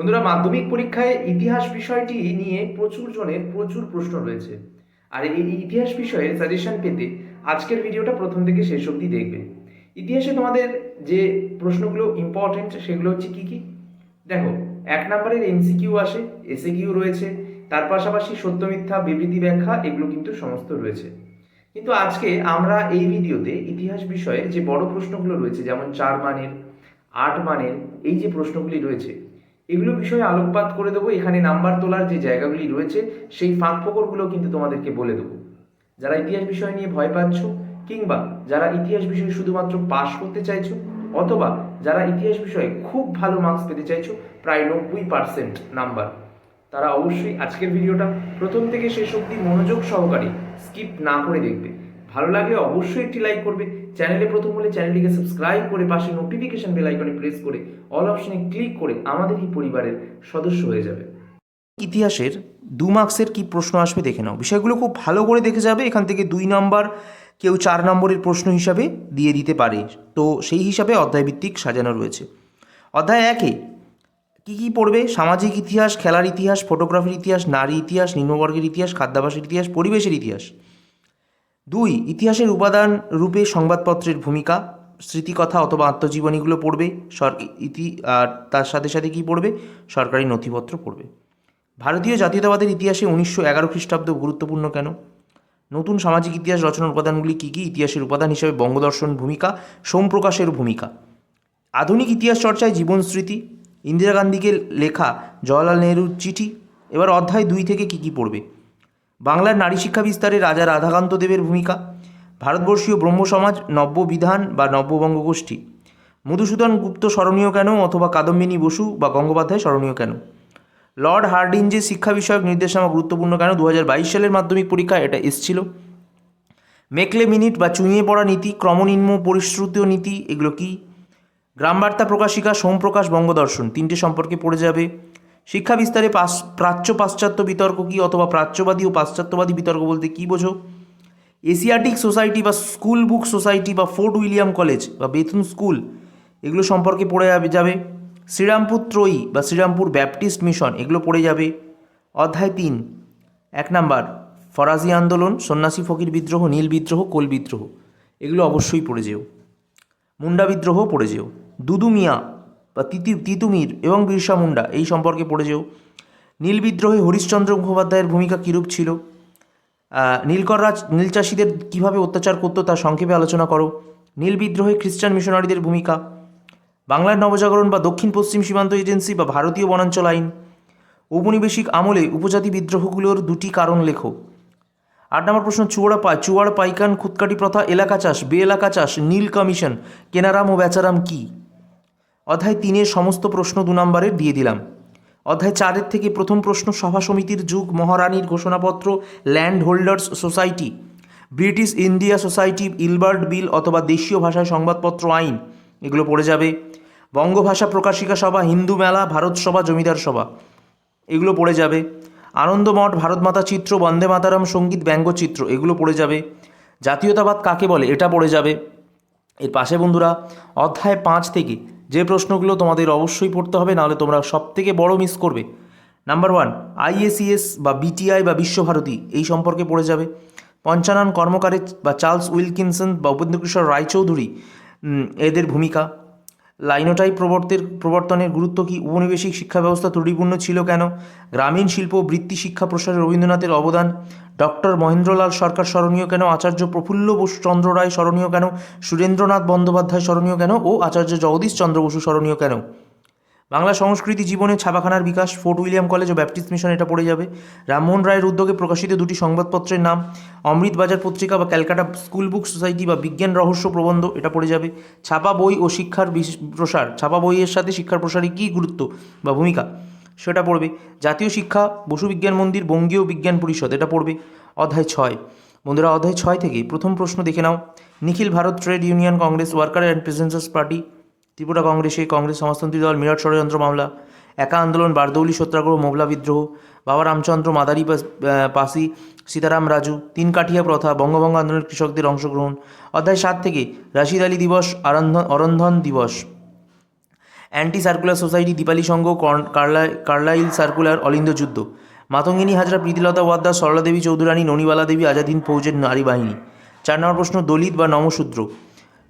বন্ধুরা, মাধ্যমিক পরীক্ষায় ইতিহাস বিষয়টি নিয়ে প্রচুর জনের প্রচুর প্রশ্ন রয়েছে। আর এই ইতিহাস বিষয়ে সাজেশন পেতে আজকের ভিডিওটা প্রথম থেকে শেষ অবধি দেখবে ইতিহাসে তোমাদের যে প্রশ্নগুলো ইম্পর্টেন্ট সেগুলো হচ্ছে কী কী? দেখো, এক নম্বরের এমসিকিউ আসে এসে কিউ রয়েছে, তার পাশাপাশি সত্য, মিথ্যা, বিবৃতি ব্যাখ্যা, এগুলো কিন্তু সমস্ত রয়েছে। কিন্তু আজকে আমরা এই ভিডিওতে ইতিহাস বিষয়ের যে বড় প্রশ্নগুলো রয়েছে, যেমন চার মানের, আট মানের, এই যে প্রশ্নগুলি রয়েছে এগুলো বিষয়ে আলোকপাত করে দেবো। এখানে নাম্বার তোলার যে জায়গাগুলি রয়েছে, সেই ফাঁক ফোকরগুলো কিন্তু তোমাদেরকে বলে দেবো। যারা ইতিহাস বিষয় নিয়ে ভয় পাচ্ছ, কিংবা যারা ইতিহাস বিষয়ে শুধুমাত্র পাশ করতে চাইছো, অথবা যারা ইতিহাস বিষয়ে খুব ভালো মার্কস পেতে চাইছো, প্রায় নব্বই পার্সেন্ট নাম্বার। তারা অবশ্যই আজকের ভিডিওটা প্রথম থেকে শেষ অবধি মনোযোগ সহকারে স্কিপ না করে দেখবে। ভালো লাগলে অবশ্যই একটি লাইক করবে চ্যানেলে প্রথম হলে চ্যানেলটিকে সাবস্ক্রাইব করে পাশে নোটিফিকেশন বেল আইকনে প্রেস করে অল অপশনে ক্লিক করে আমাদের এই পরিবারের সদস্য হয়ে যাবে। ইতিহাসের দু মার্কসের কি প্রশ্ন আসবে দেখে নাও। বিষয়গুলো খুব ভালো করে দেখে যাবে। এখান থেকে দুই নম্বর কেউ চার নম্বরের প্রশ্ন হিসাবে দিয়ে দিতে পারে। তো সেই হিসাবে অধ্যায়ভিত্তিক সাজানো রয়েছে। অধ্যায় একে কী কী পড়বে? সামাজিক ইতিহাস, খেলার ইতিহাস ফটোগ্রাফির ইতিহাস, নারী ইতিহাস, নিম্নবর্গের ইতিহাস, খাদ্যাভাসের ইতিহাস, পরিবেশের ইতিহাস। দুই, ইতিহাসের উপাদান রূপে সংবাদপত্রের ভূমিকা, স্মৃতিকথা অথবা আত্মজীবনীগুলো পড়বে, সর ইতি আর তার সাথে সাথে কী পড়বে? সরকারি নথিপত্র পড়বে। ভারতীয় জাতীয়তাবাদের ইতিহাসে উনিশশো এগারো খ্রিস্টাব্দ গুরুত্বপূর্ণ কেন? নতুন সামাজিক ইতিহাস রচনার উপাদানগুলি কী কী? ইতিহাসের উপাদান হিসেবে বঙ্গদর্শন ভূমিকা, সোমপ্রকাশের ভূমিকা। আধুনিক ইতিহাস চর্চায় জীবন স্মৃতি, ইন্দিরা গান্ধীকে লেখা জওয়াহরলাল নেহরুর চিঠি, এবার অধ্যায় দুই থেকে কী কী পড়বে? বাংলার নারী শিক্ষা বিস্তারে রাজা রাধাকান্ত দেবের ভূমিকা, ভারতবর্ষীয় ব্রহ্ম সমাজ নব্যবিধান বা নব্যবঙ্গ গোষ্ঠী মধুসূদন গুপ্ত স্মরণীয় কেন অথবা কাদম্বিনী বসু বা গঙ্গোপাধ্যায় স্মরণীয় কেন? লর্ড হার্ডিঞ্জের শিক্ষা বিষয়ক নির্দেশনামা গুরুত্বপূর্ণ কেন? দু হাজার বাইশ সালের মাধ্যমিক পরীক্ষায় এটা এসছিল। মেকলে মিনিট বা চুঁইয়ে পড়া নীতি, ক্রমনিম্ন পরিশ্রুত নীতি, এগুলো কি? গ্রামবার্তা প্রকাশিকা, সোমপ্রকাশ, বঙ্গদর্শন তিনটে সম্পর্কে পড়ে যাবে। শিক্ষা বিস্তারে প্রাচ্য পাশ্চাত্য বিতর্ক কি অথবা প্রাচ্যবাদী ও পাশ্চাত্যবাদী বিতর্ক বলতে কী বোঝো? এশিয়াটিক সোসাইটি বা স্কুল বুক সোসাইটি বা ফোর্ট উইলিয়াম কলেজ বা বেথুন স্কুল এগুলো সম্পর্কে পড়ে যাবে যাবে। শ্রীরামপুর ত্রয়ী বা শ্রীরামপুর ব্যাপটিস্ট মিশন এগুলো পড়ে যাবে। অধ্যায় তিন, এক নাম্বার ফরাজি আন্দোলন, সন্ন্যাসী ফকির বিদ্রোহ, নীল বিদ্রোহ, কোল বিদ্রোহ, এগুলো অবশ্যই পড়ে যেও। মুন্ডা বিদ্রোহ পড়ে যেও। দুদু মিয়া বা তিতি, তিতুমির এবং বিরসা মুন্ডা, এই সম্পর্কে পড়ে যেও নীল বিদ্রোহে হরিশ্চন্দ্র মুখোপাধ্যায়ের ভূমিকা কীরূপ ছিল? নীলকররাজ নীল চাষিদের কীভাবে অত্যাচার করতো তা সংক্ষেপে আলোচনা করো। নীল বিদ্রোহে খ্রিস্টান মিশনারিদের ভূমিকা। বাংলার নবজাগরণ বা দক্ষিণ পশ্চিম সীমান্ত এজেন্সি বা ভারতীয় বনাঞ্চল আইন। ঔপনিবেশিক আমলে উপজাতি বিদ্রোহগুলোর দুটি কারণ লেখো। আট নম্বর প্রশ্ন, চুয়াড়া পাই চুয়াড় পাইকান খুদকাটি প্রথা, এলাকা চাষ, বে এলাকা চাষ, নীল কমিশন, কেনারাম ও বেচারাম কি? অধ্যায় তিনের সমস্ত প্রশ্ন দু নম্বরের দিয়ে দিলাম। অধ্যায় চারের থেকে প্রথম প্রশ্ন, সভা সমিতির যুগ, মহারানীর ঘোষণাপত্র land holders society British India society Ilbert bill অথবা দেশীয় ভাষায় সংবাদপত্র আইন, এগুলো পড়ে যাবে। বঙ্গভাষা প্রকাশিকা সভা, হিন্দু মেলা, ভারত সভা, জমিদার সভা, এগুলো পড়ে যাবে। আনন্দমঠ ভারতমাতা চিত্র, বন্দে মাতারাম সংগীত, ব্যঙ্গচিত্র, এগুলো পড়ে যাবে। জাতীয়তাবাদ কাকে বলে, এটা পড়ে যাবে। এর পাশে বন্ধুরা, অধ্যায় পাঁচ থেকে যে প্রশ্নগুলো তোমাদের অবশ্যই পড়তে হবে, নাহলে তোমরা সব থেকে বড়ো মিস করবে। নাম্বার ওয়ান আইএসিএস বা বিটিআই বা বিশ্বভারতী, এই সম্পর্কে পড়ে যাবে। পঞ্চানন কর্মকারে বা চার্লস উইলকিনসন বা উপেন্দ্রকিশোর রায়চৌধুরী এদের ভূমিকা। লাইনোটাই প্রবর্তের, প্রবর্তনের গুরুত্ব কি উপনিবেশিক শিক্ষা ব্যবস্থা ত্রুটিপূর্ণ ছিল কেন? গ্রামীণ শিল্প বৃত্তি শিক্ষা প্রসারে রবীন্দ্রনাথের অবদান। ডক্টর মহেন্দ্রলাল সরকার স্মরণীয় কেন? আচার্য প্রফুল্ল বসু চন্দ্র রায় স্মরণীয় কেন? সুরেন্দ্রনাথ বন্দ্যোপাধ্যায় স্মরণীয় কেন? ও আচার্য জগদীশ চন্দ্র বসু স্মরণীয় কেন? বাংলা সংস্কৃতি জীবনে ছাপাখানার বিকাশ, ফোর্ট উইলিয়াম কলেজ ও ব্যাপটিস্ট মিশন এটা পড়ে যাবে। রামমোহন রায়ের উদ্যোগে প্রকাশিত দুটি সংবাদপত্রের নাম, অমৃত বাজার পত্রিকা বা ক্যালকাটা স্কুল বুক সোসাইটি বা বিজ্ঞান রহস্য প্রবন্ধ এটা পড়ে যাবে। ছাপা বই ও শিক্ষার প্রসার, ছাপা বইয়ের সাথে শিক্ষার প্রসারে কী গুরুত্ব বা ভূমিকা সেটা পড়বে। জাতীয় শিক্ষা, বসু বিজ্ঞান মন্দির, বঙ্গীয় বিজ্ঞান পরিষদ এটা পড়বে অধ্যায় ছয়। বন্ধুরা, অধ্যায় ছয় থেকে প্রথম প্রশ্ন দেখে নাও। নিখিল Bharat trade union congress worker and প্রেসেন্সার্স party Tripura কংগ্রেসে কংগ্রেস সমাজতন্ত্রী দল, মিরাট ষড়যন্ত্র মামলা, একা আন্দোলন, বারদৌলি, সত্যাগ্রহ মোবলা বিদ্রোহ, বাবা রামচন্দ্র, মাদারি পাস- সীতারাম রাজু, তিন কাঠিয়া প্রথা, বঙ্গভঙ্গ আন্দোলনের কৃষকদের অংশগ্রহণ। অধ্যায় সাত থেকে, রাশিদ আলী দিবস আরন্ধন অরন্ধন দিবস। Anti circular society, Dipali Sangha Carlyle circular, অলিন্দ যুদ্ধ। মাতঙ্গিনী, হাজরা, প্রীতিলতা ওয়াদ্দার সরলা দেবী চৌধুরানী, ননিবালা দেবী, আজাদিন ফৌজের নারী বাহিনী। চার নম্বর প্রশ্ন, দলিত বা নমশূদ্র।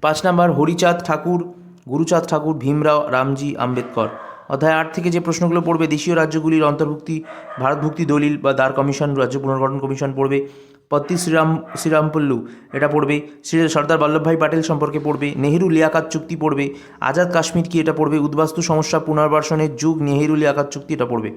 পাঁচ নম্বর, হরিচাঁদ ঠাকুর গুরুচাঁদ ঠাকুর, ভীমরাও, রামজি, আম্বেদকর। অধ্যায় আট থেকে যে প্রশ্নগুলো পড়বে, দেশীয় রাজ্যগুলির অন্তর্ভুক্তি, ভারতভুক্তি দলিল বা দ্বার কমিশন, রাজ্য পুনর্গঠন কমিশন পড়বে। পত্তি শ্রীরাম, শ্রীরামপল্লু, এটা পড়বে। শ্রী সর্দার বল্লভভাই পাটেল সম্পর্কে পড়বে। নেহেরু লিয়াকাত চুক্তি পড়বে। আজাদ কাশ্মীর কি এটা পড়বে? উদ্বাস্তু সমস্যা পুনর্বাসনের যুগ, নেহেরু লিয়াকাত চুক্তি এটা পড়বে।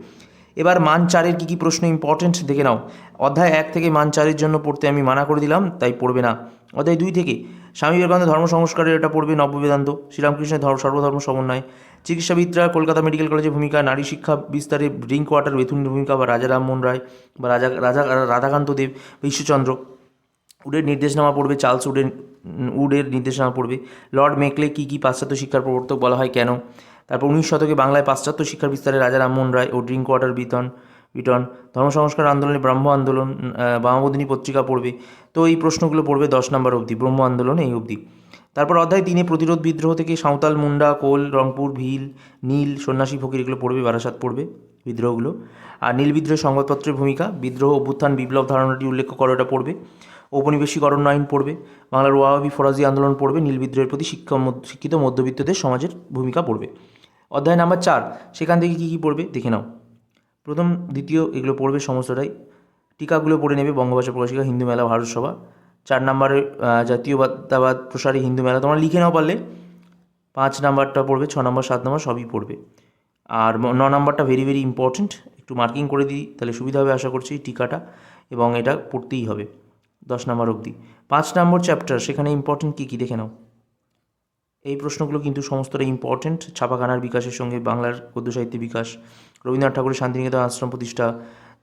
এবার মান চারের কী কী প্রশ্ন ইম্পর্টেন্ট দেখে নাও। অধ্যায় এক থেকে মান চারের জন্য পড়তে আমি মানা করে দিলাম, তাই পড়বে না। অধ্যায় দুই থেকে, স্বামী বিবেকানন্দ ধর্ম সংস্কারের এটা পড়বে নববেদান্ত, শ্রীরামকৃষ্ণের ধর্ম সর্বধর্ম সমন্বয়। চিকিৎসাবিদরা কলকাতা মেডিকেল কলেজের ভূমিকা, নারী শিক্ষা বিস্তারে ড্রিঙ্ক ওয়াটার, বেথুনের ভূমিকা বা রাজা রামমোহন রায় বা রাজা রাজা, রাধাকান্ত দেব বা ঈশ্বরচন্দ্র উডের নির্দেশনামা পড়বে, চার্লস উডের উডের নির্দেশনামা পড়বে। লর্ড মেকলে কী কী পাশ্চাত্য শিক্ষার প্রবর্তক বলা হয়, কেন? তারপর উনিশ শতকে বাংলায় পাশ্চাত্য শিক্ষার বিস্তারে রাজা রামমোহন রায় ও ড্রিঙ্ক ওয়াটার বিতন বিটন ধর্ম সংস্কার আন্দোলনে ব্রহ্ম আন্দোলন বামাবোধিনী পত্রিকা পড়বে। তো এই প্রশ্নগুলো পড়বে দশ নম্বর অবধি, ব্রহ্ম আন্দোলন এই অবধি। তারপর অধ্যায় তিনে প্রতিরোধ বিদ্রোহ থেকে সাঁওতাল, মুন্ডা, কোল, রংপুর, ভিল, নীল, সন্ন্যাসী ফকির এগুলো পড়বে, বারাসাত পড়বে বিদ্রোহগুলো। আর নীল বিদ্রোহের সংবাদপত্রের ভূমিকা, বিদ্রোহ, অভ্যুত্থান, বিপ্লব ধারণাটি উল্লেখ করো, এটা পড়বে। ঔপনিবেশিকরণ আইন পড়বে, বাংলার ওয়াহাবি ফরাজি আন্দোলন পড়বে, নীল বিদ্রোহের প্রতি শিক্ষা শিক্ষিত মধ্যবিত্তদের সমাজের ভূমিকা পড়বে। অধ্যায় নাম্বার চার, সেখান থেকে কী কী পড়বে? দেখে নাও। প্রথম, দ্বিতীয়, এগুলো পড়বে সমস্তটাই। টিকাগুলো পড়ে নেবে বঙ্গভাষা প্রকাশিকা, হিন্দু মেলা, ভারত সভা। চার নম্বরে জাতীয়তাবাদ প্রসারী, হিন্দু মেলা, তোমরা লিখে নাও পারলে। পাঁচ নাম্বারটা পড়বে, ছ নম্বর, সাত নম্বর, সবই পড়বে। আর ন নম্বরটা ভেরি ভেরি ইম্পর্ট্যান্ট একটু মার্কিং করে দিই, তাহলে সুবিধা হবে, আশা করছি, টিকাটা, এবং এটা পড়তেই হবে, দশ নম্বর অবধি। পাঁচ নম্বর চ্যাপ্টার সেখানে ইম্পর্ট্যান্ট কী কী, দেখে নাও। এই প্রশ্নগুলো কিন্তু সমস্তটা ইম্পর্ট্যান্ট ছাপাখানার বিকাশের সঙ্গে বাংলার গদ্য সাহিত্যের বিকাশ, রবীন্দ্রনাথ ঠাকুরের শান্তিনিকেতন আশ্রম প্রতিষ্ঠা,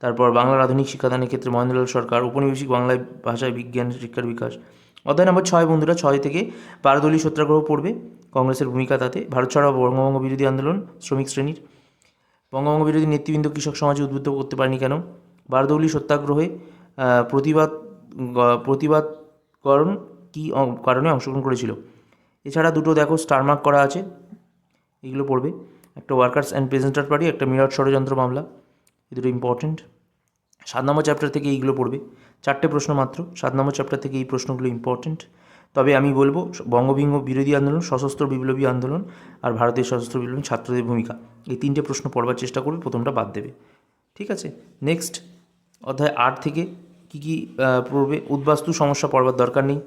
তারপর বাংলার আধুনিক শিক্ষাদানের ক্ষেত্রে মহেন্দ্রলাল সরকার উপনিবেশিক বাংলায় ভাষায় বিজ্ঞান, শিক্ষার বিকাশ। অধ্যায় নম্বর ছয় বন্ধুরা, ছয় থেকে বারদলীয় সত্যাগ্রহ পড়বে। কংগ্রেসের ভূমিকা তাতে। ভারত ছাড়াও বঙ্গভঙ্গ বিরোধী আন্দোলন, শ্রমিক শ্রেণির। বঙ্গভঙ্গ বিরোধী নেতৃবৃন্দ কৃষক সমাজে উদ্বুদ্ধ করতে পারেনি কেন? বারদৌলি সত্যাগ্রহে প্রতিবাদ প্রতিবাদকরণ কী কারণে অংশগ্রহণ করেছিল? এছাড়া দুটো দেখো স্টারমার্ক করা আছে, এগুলো পড়বে। একটা ওয়ার্কার্স অ্যান্ড প্রেজেন্টার পার্টি একটা মিরাট ষড়যন্ত্র মামলা, এই দুটো ইম্পর্টেন্ট সাত নম্বর চ্যাপ্টার থেকে এইগুলো পড়বে, চারটে প্রশ্ন মাত্র, সাত নম্বর চ্যাপ্টার থেকে এই প্রশ্নগুলো ইম্পর্টেন্ট তবে আমি বলব, বঙ্গভঙ্গ বিরোধী আন্দোলন, সশস্ত্র বিপ্লবী আন্দোলন আর ভারতের সশস্ত্র বিপ্লবী ছাত্রদের ভূমিকা, এই তিনটে প্রশ্ন পড়বার চেষ্টা করবে, প্রথমটা বাদ দেবে। ঠিক আছে? নেক্সট অধ্যায় আট থেকে কী কী পড়বে? উদ্বাস্তু সমস্যা পড়বার দরকার নেই।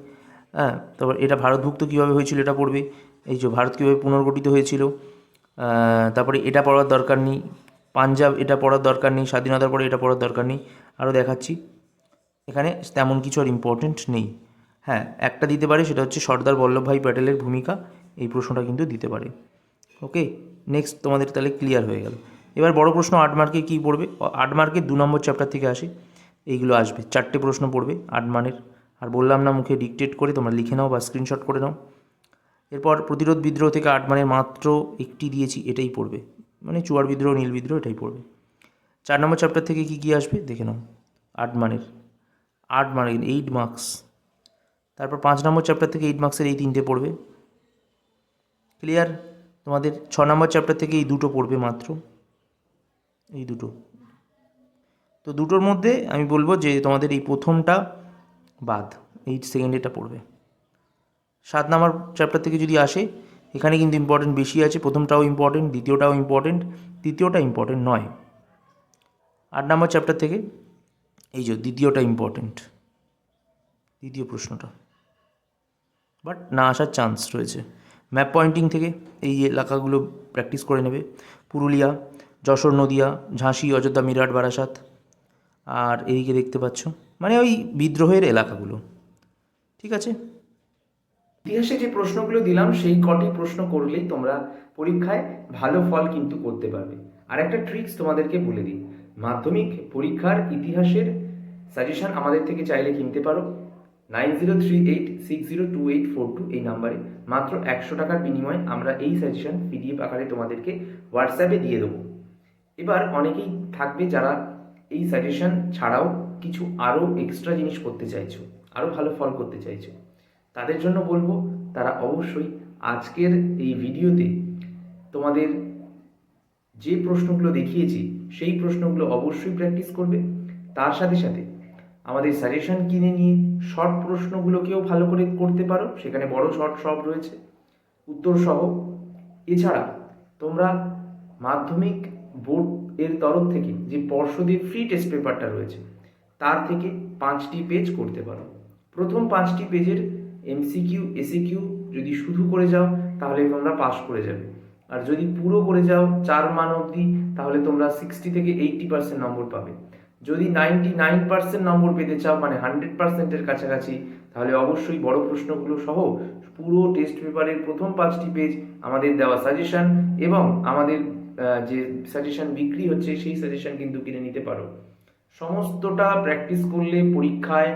হ্যাঁ তারপর এটা ভারতভুক্ত কীভাবে হয়েছিল এটা পড়বে? এই যে ভারত কীভাবে পুনর্গঠিত হয়েছিল? তারপরে এটা পড়ার দরকার নেই, পাঞ্জাব এটা পড়ার দরকার নেই, স্বাধীনতার পরে এটা পড়ার দরকার নেই, আরও দেখাচ্ছি। এখানে তেমন কিছু আর ইম্পর্টেন্ট নেই। হ্যাঁ একটা দিতে পারে, সেটা হচ্ছে সর্দার বল্লভভাই প্যাটেলের ভূমিকা, এই প্রশ্নটা কিন্তু দিতে পারে। ওকে নেক্সট তোমাদের তাহলে ক্লিয়ার হয়ে গেল। এবার বড় প্রশ্ন, আট মার্কে কী পড়বে? আট মার্কের দু নম্বর চ্যাপ্টার থেকে আসে, এইগুলো আসবে, চারটে প্রশ্ন পড়বে আট মানের। আর বললাম না মুখে ডিকটেট করে, তোমরা লিখে নাও বা স্ক্রিনশট করে নাও। এরপর প্রতিরোধ বিদ্রোহ থেকে আট মানের মাত্র একটি দিয়েছি, এটাই পড়বে। মানে চুয়ার বিদ্রোহ, নীল বিদ্রোহ, এটাই পড়বে। চার নম্বর চ্যাপ্টার থেকে কী কী আসবে? দেখে নাও। আট মানের। আট মানে এইট মার্কস তারপর পাঁচ নম্বর চ্যাপ্টার থেকে এইট মার্কসের এই তিনটে পড়বে। ক্লিয়ার তোমাদের ছ নম্বর চ্যাপ্টার থেকে এই দুটো পড়বে মাত্র। এই দুটো। তো দুটোর মধ্যে আমি বলব যে তোমাদের এই প্রথমটা বাদ, এই সেকেন্ড এটা পড়বে। সাত নাম্বার চ্যাপ্টার থেকে যদি আসে, এখানে কিন্তু ইম্পর্টেন্ট বেশি আছে, প্রথমটাও ইম্পর্টেন্ট দ্বিতীয়টাও ইম্পর্টেন্ট তৃতীয়টা ইম্পর্টেন্ট নয়। আট নম্বর চ্যাপ্টার থেকে, এই যে দ্বিতীয়টা ইম্পর্টেন্ট দ্বিতীয় প্রশ্নটা। বাট না আসার চান্স রয়েছে। ম্যাপ পয়েন্টিং থেকে এই এলাকাগুলো প্র্যাকটিস করে নেবে। পুরুলিয়া, যশোর নদিয়া, ঝাঁসি, অযোধ্যা, মিরাট, বারাসাত। আর এইদিকে দেখতে পাচ্ছ মানে ওই বিদ্রোহের এলাকাগুলো। ঠিক আছে? ইতিহাসে যে প্রশ্নগুলো দিলাম, সেই কটি প্রশ্ন করলেই তোমরা পরীক্ষায় ভালো ফল কিন্তু করতে পারবে। আর একটা ট্রিক্স তোমাদেরকে বলে দিই। মাধ্যমিক পরীক্ষার ইতিহাসের সাজেশন আমাদের থেকে চাইলে কিনতে পারো। Nine zero three eight six zero two eight four two এই নাম্বারে। মাত্র একশো টাকার বিনিময়ে আমরা এই সাজেশন পিডিএফ আকারে তোমাদেরকে হোয়াটসঅ্যাপে দিয়ে দেবো। এবার অনেকেই থাকবে যারা এই সাজেশন ছাড়াও কিছু আরও এক্সট্রা জিনিস করতে চাইছো আরও ভালো ফল করতে চাইছো, তাদের জন্য বলব তারা অবশ্যই আজকের এই ভিডিওতে তোমাদের যে প্রশ্নগুলো দেখিয়েছি, সেই প্রশ্নগুলো অবশ্যই প্র্যাকটিস করবে। তার সাথে সাথে আমাদের সাজেশন কিনে নিয়ে শর্ট প্রশ্নগুলোকেও ভালো করে করতে পারো, সেখানে বড় শর্ট সব রয়েছে, উত্তর সহ। এছাড়া তোমরা মাধ্যমিক বোর্ড এর তরফ থেকে যে পর্ষদের ফ্রি টেস্ট পেপারটা রয়েছে তার থেকে পাঁচটি পেজ করতে পারো। প্রথম পাঁচটি পেজের এমসিকিউ এসিকিউ যদি শুধু করে যাও, তাহলে তোমরা পাস করে যাবে। আর যদি পুরো করে যাও, চার মান অবধি, তাহলে তোমরা সিক্সটি থেকে এইটটি পার্সেন্ট নম্বর পাবে। যদি নাইনটি নাইন পার্সেন্ট নম্বর পেতে চাও মানে হান্ড্রেড পার্সেন্টের কাছাকাছি, তাহলে অবশ্যই বড় প্রশ্নগুলো সহ পুরো টেস্ট পেপারের প্রথম পাঁচটি পেজ আমাদের দেওয়া সাজেশন এবং আমাদের যে সাজেশন বিক্রি হচ্ছে, সেই সাজেশন কিন্তু কিনে নিতে পারো। সমস্তটা প্র্যাকটিস করলে পরীক্ষায়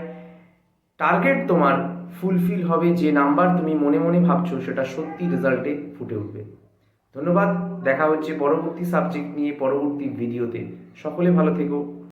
টার্গেট তোমার ফুলফিল হবে যে নাম্বার তুমি মনে মনে ভাবছ, সেটা সত্যি রেজাল্টে ফুটে উঠবে। ধন্যবাদ, দেখা হচ্ছে পরবর্তী সাবজেক্ট নিয়ে পরবর্তী ভিডিওতে সকলে ভালো থেকো।